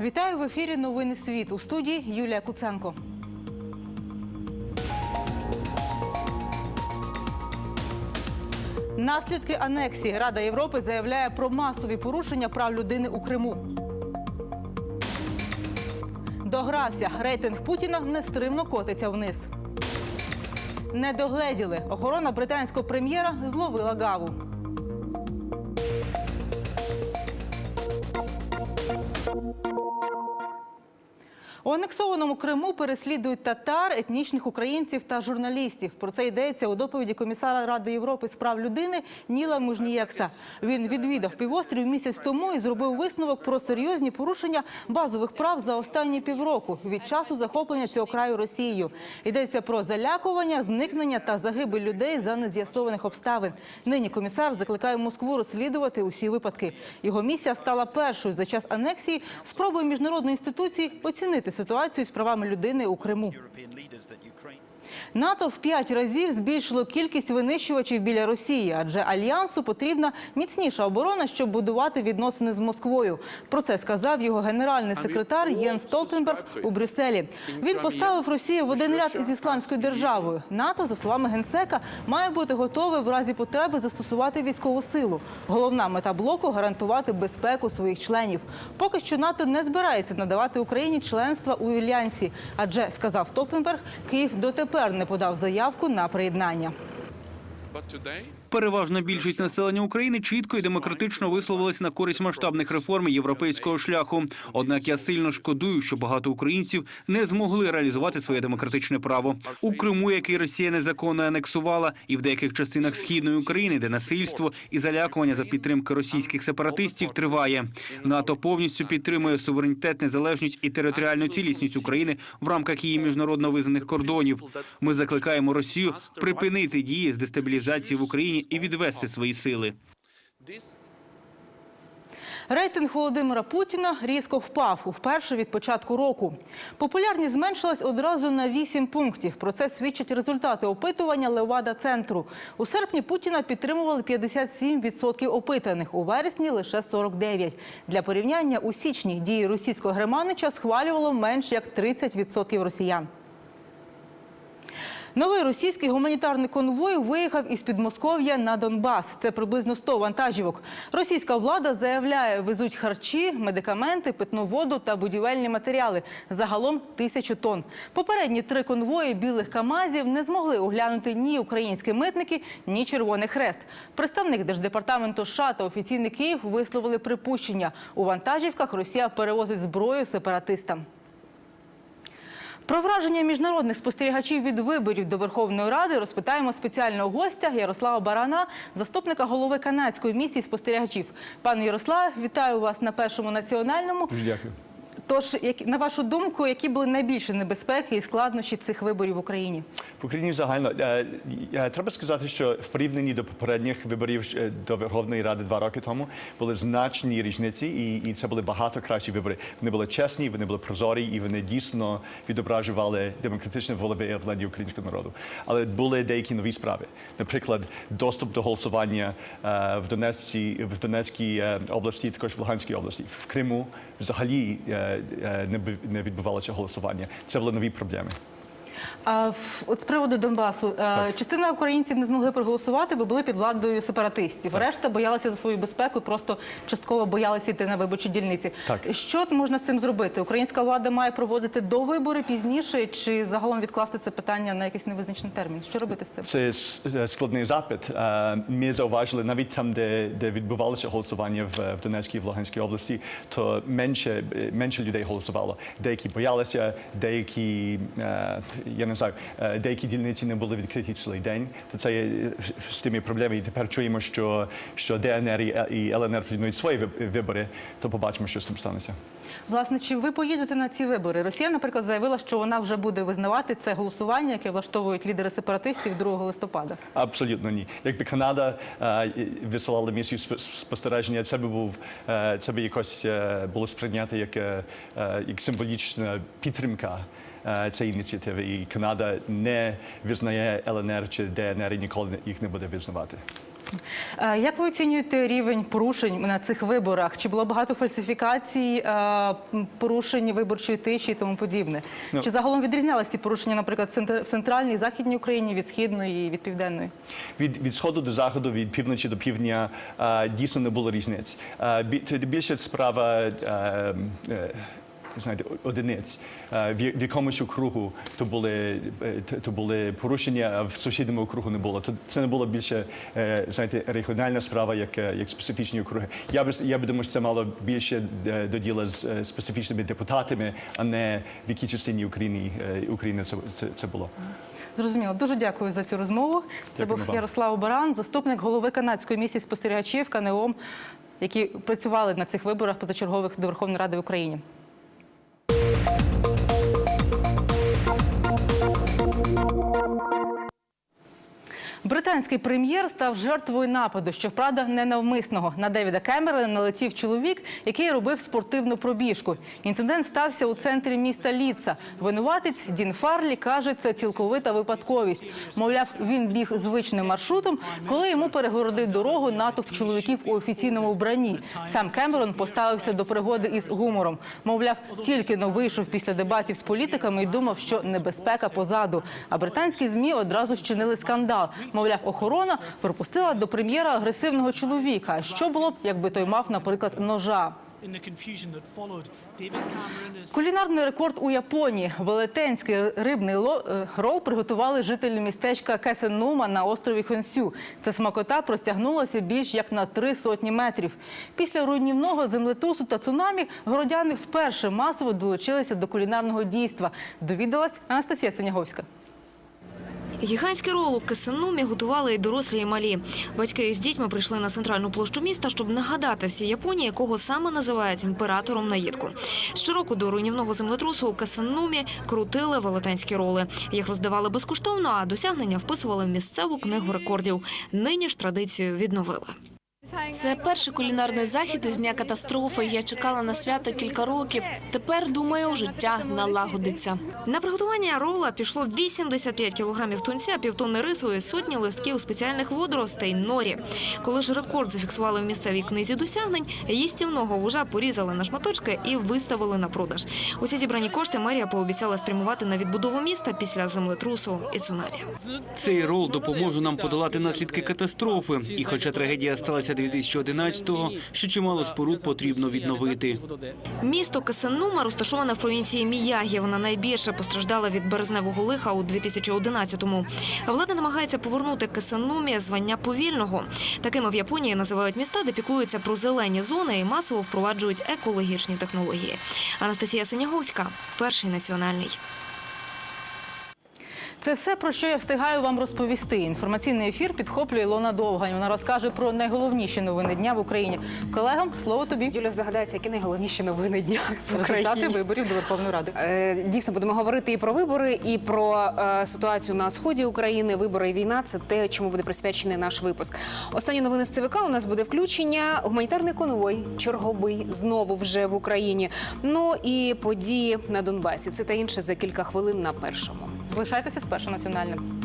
Вітаю в ефірі Новини світ у студії Юлія Куценко. Наслідки анексії Рада Європи заявляє про масові порушення прав людини у Криму. Догрався. Рейтинг Путіна нестримно котиться вниз. Не догледіли. Охорона британського прем'єра зловила гаву. У анексованому Криму переслідують татар, етнічних українців та журналістів. Про це йдеться у доповіді комісара Ради Європи з прав людини Ніла Мужнієкса. Він відвідав півострів місяць тому і зробив висновок про серйозні порушення базових прав за останні півроку від часу захоплення цього краю Росією. Йдеться про залякування, зникнення та загибель людей за нез'ясованих обставин. Нині комісар закликає Москву розслідувати усі випадки. Його місія стала першою за час анексії спробою міжнародної інституції оцінити ситуацію з правами людини у Криму. НАТО в п'ять разів збільшило кількість винищувачів біля Росії, адже альянсу потрібна міцніша оборона, щоб будувати відносини з Москвою. Про це сказав його генеральний секретар Єн Столтенберг у Брюсселі. Він поставив Росію в один ряд із ісламською державою. НАТО, за словами генсека, має бути готове в разі потреби застосувати військову силу. Головна мета блоку гарантувати безпеку своїх членів. Поки що НАТО не збирається надавати Україні членства у альянсі, адже сказав Столтенберг, Київ дотепер не подав заявку на приєднання. Переважна більшість населення України чітко і демократично висловилась на користь масштабних реформ європейського шляху. Однак я сильно шкодую, що багато українців не змогли реалізувати своє демократичне право у Криму, який Росія незаконно анексувала, і в деяких частинах східної України, де насильство і залякування за підтримки російських сепаратистів триває. НАТО повністю підтримує суверенітет, незалежність і територіальну цілісність України в рамках її міжнародно визнаних кордонів. Ми закликаємо Росію припинити дії з дестабілізації в Україні і відвести свої сили. Рейтинг Володимира Путіна різко впав уперше від початку року. Популярність зменшилась одразу на 8 пунктів. Про це свідчать результати опитування Левада центру. У серпні Путіна підтримували 57% опитаних, у вересні лише 49%. Для порівняння у січні дії російського Германича схвалювало менш як 30% росіян. Новий російський гуманітарний конвой виїхав із Підмосков'я на Донбас. Це приблизно 100 вантажівок. Російська влада заявляє, везуть харчі, медикаменти, питну воду та будівельні матеріали. Загалом тисячу тонн. Попередні три конвої білих камазів не змогли оглянути ні українські митники, ні Червоний Хрест. Представник держдепартаменту США та офіційний Київ висловили припущення. У вантажівках Росія перевозить зброю сепаратистам. Про враження міжнародних спостерігачів від виборів до Верховної Ради розпитаємо спеціального гостя Ярослава Барана, заступника голови канадської місії спостерігачів. Пане Ярославе, вітаю вас на першому національному. Дякую. Тож, як на вашу думку, які були найбільші небезпеки і складнощі цих виборів в Україні? В Україні загально е, е, треба сказати, що в порівнянні до попередніх виборів е, до Верховної Ради два роки тому були значні різниці, і, і це були багато кращі вибори. Вони були чесні, вони були прозорі, і вони дійсно відображували демократичне волевиявлення українського народу. Але були деякі нові справи. Наприклад, доступ до голосування е, в Донецькій в Донецькій е, області, також в Луганській області, в Криму взагалі е, е, не бу- не відбувалося голосування. Це були нові проблеми. А в- от з приводу Донбасу, е, частина українців не змогли проголосувати, бо були під владою сепаратистів. Решта боялися за свою безпеку, і просто частково боялися йти на виборчі дільниці. Так. Що можна з цим зробити? Українська влада має проводити до вибори пізніше, чи загалом відкласти це питання на якийсь невизначений термін? Що робити з цим? Це с- е, складний запит. Е, Ми зауважили навіть там, де, де відбувалося голосування в, в Донецькій в Луганській області, то менше, е, менше людей голосувало. Деякі боялися, деякі е, я не знаю, е, деякі дільниці не були відкриті цілий день. То це є е, з тими проблемами. І тепер чуємо, що, що ДНР і ЛНР планують свої виб- вибори, то побачимо, що з цим станеться. Власне, чи ви поїдете на ці вибори? Росія, наприклад, заявила, що вона вже буде визнавати це голосування, яке влаштовують лідери сепаратистів 2 листопада. Абсолютно ні. Якби Канада е, висилала місію спо- спостереження, це би був це би якось було сприйняти як, як символічна підтримка. Е, Цієї ініціативи і Канада не визнає ЛНР чи ДНР і ніколи їх не буде визнавати. Е, Як ви оцінюєте рівень порушень на цих виборах? Чи було багато фальсифікацій, е, порушень виборчої тиші і тому подібне? Ну. Чи загалом відрізнялися ці порушення, наприклад, в центральній, західній Україні від східної і від південної? Від, від сходу до заходу, від півночі до півдня дійсно не було різниць. Більше справа знаєте, одиниць. Е, в, якомусь округу то були, е, то- були порушення, а в сусідньому округу не було. То це не було більше е, знаєте, регіональна справа, як, як специфічні округи. Я б я би думав, що це мало більше до діла з специфічними депутатами, а не в якій частині України, України це, це, це було. Зрозуміло. Дуже дякую за цю розмову. Це був вам. Ярослав Баран, заступник голови канадської місії спостерігачів КНОМ, які працювали на цих виборах позачергових до Верховної Ради в Україні. Британський прем'єр став жертвою нападу, щоправда, ненавмисного. На Девіда Кемерона налетів чоловік, який робив спортивну пробіжку. Інцидент стався у центрі міста Ліца. Винуватець Дін Фарлі каже, це цілковита випадковість. Мовляв, він біг звичним маршрутом, коли йому перегородив дорогу натовп чоловіків у офіційному вбранні. Сам Кемерон поставився до пригоди із гумором. Мовляв, тільки но вийшов після дебатів з політиками і думав, що небезпека позаду. А британські змі одразу щинили скандал. Мовляв, охорона пропустила до прем'єра агресивного чоловіка. Що було б, якби той мав, наприклад, ножа? Кулінарний рекорд у Японії. Велетенський рибний е, рол приготували жителі містечка Кесенума на острові Хонсю. Ця смакота простягнулася більш як на три сотні метрів. Після руйнівного землетрусу та цунамі городяни вперше масово долучилися до кулінарного дійства. Довідалась Анастасія Синяговська. Гігантський рол у Кисенумі готували і дорослі, і малі. Батьки з дітьми прийшли на центральну площу міста, щоб нагадати всій Японії, якого саме називають імператором наїдку. Щороку до руйнівного землетрусу у Кисенумі крутили велетенські роли. Їх роздавали безкоштовно, а досягнення вписували в місцеву книгу рекордів. Нині ж традицію відновили. Це перший кулінарний захід із дня катастрофи. Я чекала на свято кілька років. Тепер думаю, життя налагодиться. На приготування рола пішло 85 кілограмів тунця, півтонни рису і сотні листків спеціальних водоростей норі. Коли ж рекорд зафіксували в місцевій книзі досягнень, їстівного вужа порізали на шматочки і виставили на продаж. Усі зібрані кошти мерія пообіцяла спрямувати на відбудову міста після землетрусу і цунамі. Цей рол допоможе нам подолати наслідки катастрофи. І хоча трагедія сталася 2011-го, ще чимало споруд потрібно відновити. Місто Касенума розташоване в провінції Міягі. Вона найбільше постраждала від березневого лиха у 2011-му. Влада намагається повернути Касенумі звання повільного. Такими в Японії називають міста, де піклуються про зелені зони і масово впроваджують екологічні технології. Анастасія Синяговська, перший національний. Це все, про що я встигаю вам розповісти. Інформаційний ефір підхоплює Ілона Довгань. Вона розкаже про найголовніші новини дня в Україні. Колегам, слово тобі. Юля здогадається, які найголовніші новини дня в Результати виборів до Верховної Ради. Е, Дійсно, будемо говорити і про вибори, і про е, ситуацію на сході України. Вибори і війна це те, чому буде присвячений наш випуск. Останні новини з ЦВК у нас буде включення. Гуманітарний конвой, черговий знову вже в Україні. Ну і події на Донбасі. Це та інше за кілька хвилин на першому. Залишайтеся з першим національним.